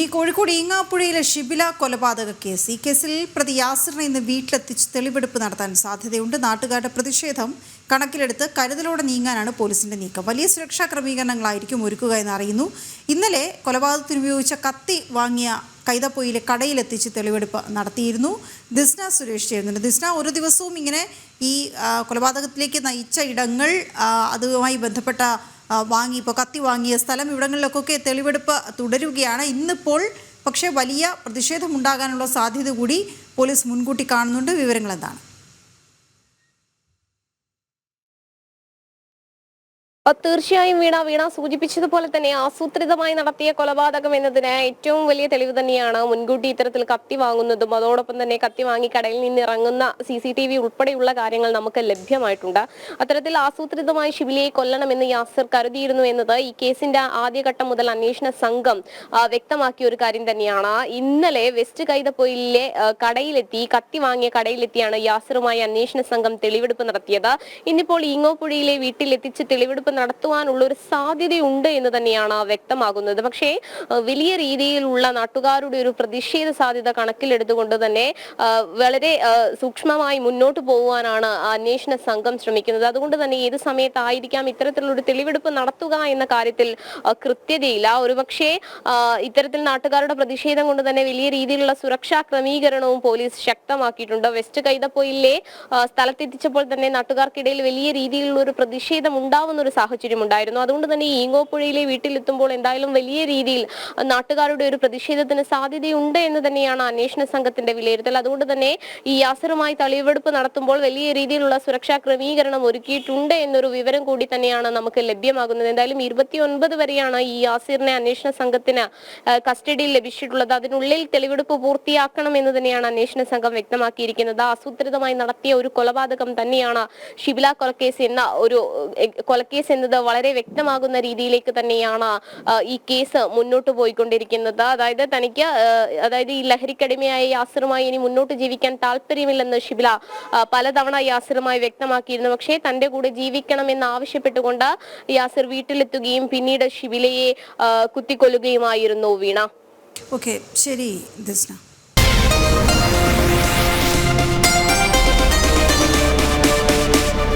ഇനി കോഴിക്കോട് ഈങ്ങാപ്പുഴയിലെ ഷിബില കൊലപാതക കേസ്. ഈ കേസിൽ പ്രതി യാസിറിനെ ഇന്ന് വീട്ടിലെത്തിച്ച് തെളിവെടുപ്പ് നടത്താൻ സാധ്യതയുണ്ട്. നാട്ടുകാരുടെ പ്രതിഷേധം കണക്കിലെടുത്ത് കരുതലോടെ നീങ്ങാനാണ് പോലീസിന്റെ നീക്കം. വലിയ സുരക്ഷാ ക്രമീകരണങ്ങളായിരിക്കും ഒരുക്കുക എന്ന് അറിയുന്നു. ഇന്നലെ കൊലപാതകത്തിന് ഉപയോഗിച്ച കത്തി വാങ്ങിയ കൈതപ്പൊയിലെ കടയിലെത്തിച്ച് തെളിവെടുപ്പ് നടത്തിയിരുന്നു. ദിസ്ന സുരേഷ് ചേരുന്നുണ്ട്. ദിസ്ന ഒരു ദിവസവും ഇങ്ങനെ ഈ കൊലപാതകത്തിലേക്ക് നയിച്ച ഇടങ്ങൾ അതുമായി ബന്ധപ്പെട്ട വാങ്ങി ഇപ്പോൾ കത്തി വാങ്ങിയ സ്ഥലം ഇവിടങ്ങളിലൊക്കെ തെളിവെടുപ്പ് തുടരുകയാണ്. ഇന്നിപ്പോൾ പക്ഷേ വലിയ പ്രതിഷേധമുണ്ടാകാനുള്ള സാധ്യത കൂടി പോലീസ് മുൻകൂട്ടി കാണുന്നുണ്ട്. വിവരങ്ങൾ എന്താണ് തീർച്ചയായും വീണ വീണ സൂചിപ്പിച്ചതുപോലെ തന്നെ ആസൂത്രിതമായി നടത്തിയ കൊലപാതകം എന്നതിന് ഏറ്റവും വലിയ തെളിവ് തന്നെയാണ് മുൻകൂട്ടി ഇത്തരത്തിൽ കത്തി വാങ്ങുന്നതും. അതോടൊപ്പം തന്നെ കത്തി വാങ്ങി കടയിൽ നിന്ന് ഇറങ്ങുന്ന സി സി ടി വി ഉൾപ്പെടെയുള്ള കാര്യങ്ങൾ നമുക്ക് ലഭ്യമായിട്ടുണ്ട്. അത്തരത്തിൽ ആസൂത്രിതമായി ശിബിലിയെ കൊല്ലണമെന്ന് യാസിർ കരുതിയിരുന്നു എന്നത് ഈ കേസിന്റെ ആദ്യഘട്ടം മുതൽ അന്വേഷണ സംഘം വ്യക്തമാക്കിയ ഒരു കാര്യം തന്നെയാണ്. ഇന്നലെ വെസ്റ്റ് കൈതപ്പൊയിലെ കടയിലെത്തി കത്തി വാങ്ങിയ കടയിലെത്തിയാണ് യാസിറുമായി അന്വേഷണ സംഘം തെളിവെടുപ്പ് നടത്തിയത്. ഇന്നിപ്പോൾ ഈങ്ങോപ്പുഴയിലെ വീട്ടിലെത്തിച്ച് തെളിവെടുപ്പ് നടത്തുവാനുള്ള ഒരു സാധ്യതയുണ്ട് എന്ന് തന്നെയാണ് വ്യക്തമാകുന്നത്. പക്ഷേ വലിയ രീതിയിലുള്ള നാട്ടുകാരുടെ ഒരു പ്രതിഷേധ സാധ്യത കണക്കിലെടുത്തുകൊണ്ട് തന്നെ വളരെ സൂക്ഷ്മമായി മുന്നോട്ട് പോകുവാനാണ് അന്വേഷണ സംഘം ശ്രമിക്കുന്നത്. അതുകൊണ്ട് തന്നെ ഏത് സമയത്തായിരിക്കാം ഇത്തരത്തിലുള്ള ഒരു തെളിവെടുപ്പ് നടത്തുക എന്ന കാര്യത്തിൽ കൃത്യതയില്ല. ഒരുപക്ഷെ ഇത്തരത്തിൽ നാട്ടുകാരുടെ പ്രതിഷേധം കൊണ്ട് തന്നെ വലിയ രീതിയിലുള്ള സുരക്ഷാ ക്രമീകരണവും പോലീസ് ശക്തമാക്കിയിട്ടുണ്ട്. വെസ്റ്റ് കൈതപ്പൊയിലെ സ്ഥലത്തെത്തിച്ചപ്പോൾ തന്നെ നാട്ടുകാർക്കിടയിൽ വലിയ രീതിയിലുള്ള ഒരു പ്രതിഷേധം ഉണ്ടാവുന്ന ഒരു സാഹചര്യം ഉണ്ടായിരുന്നു അതുകൊണ്ട് തന്നെ ഈ ഈങ്ങോപ്പുഴയിലെ വീട്ടിലെത്തുമ്പോൾ എന്തായാലും വലിയ രീതിയിൽ നാട്ടുകാരുടെ ഒരു പ്രതിഷേധത്തിന് സാധ്യതയുണ്ട് എന്ന് തന്നെയാണ് അന്വേഷണ സംഘത്തിന്റെ വിലയിരുത്തൽ. അതുകൊണ്ട് തന്നെ ഈ യാസറുമായി തെളിവെടുപ്പ് നടത്തുമ്പോൾ വലിയ രീതിയിലുള്ള സുരക്ഷാ ക്രമീകരണം ഒരുക്കിയിട്ടുണ്ട് എന്നൊരു വിവരം കൂടി തന്നെയാണ് നമുക്ക് ലഭ്യമാകുന്നത്. എന്തായാലും ഇരുപത്തിയൊൻപത് വരെയാണ് ഈ യാസിറിനെ അന്വേഷണ സംഘത്തിന് കസ്റ്റഡിയിൽ ലഭിച്ചിട്ടുള്ളത്. അതിനുള്ളിൽ തെളിവെടുപ്പ് പൂർത്തിയാക്കണം എന്ന് തന്നെയാണ് അന്വേഷണ സംഘം വ്യക്തമാക്കിയിരിക്കുന്നത്. ആസൂത്രിതമായി നടത്തിയ ഒരു കൊലപാതകം തന്നെയാണ് ഷിബില കൊലക്കേസ് എന്ന ഒരു എ, എന്നത് വളരെ വ്യക്തമാകുന്ന രീതിയിലേക്ക് തന്നെയാണ് ഈ കേസ് മുന്നോട്ട് പോയിക്കൊണ്ടിരിക്കുന്നത്. അതായത് തനിക്ക് അതായത് ഈ ലഹരിക്കടിമയായ യാസിറുമായി ഇനി മുന്നോട്ട് ജീവിക്കാൻ താല്പര്യമില്ലെന്ന് ഷിബില പലതവണ യാസിറുമായി വ്യക്തമാക്കിയിരുന്നു. പക്ഷേ തന്റെ കൂടെ ജീവിക്കണം എന്ന് ആവശ്യപ്പെട്ടുകൊണ്ട് യാസർ വീട്ടിലെത്തുകയും പിന്നീട് ഷിബിലയെ കുത്തിക്കൊല്ലുകയുമായിരുന്നു വീണ. ഓക്കെ ശരി ദിസ്ന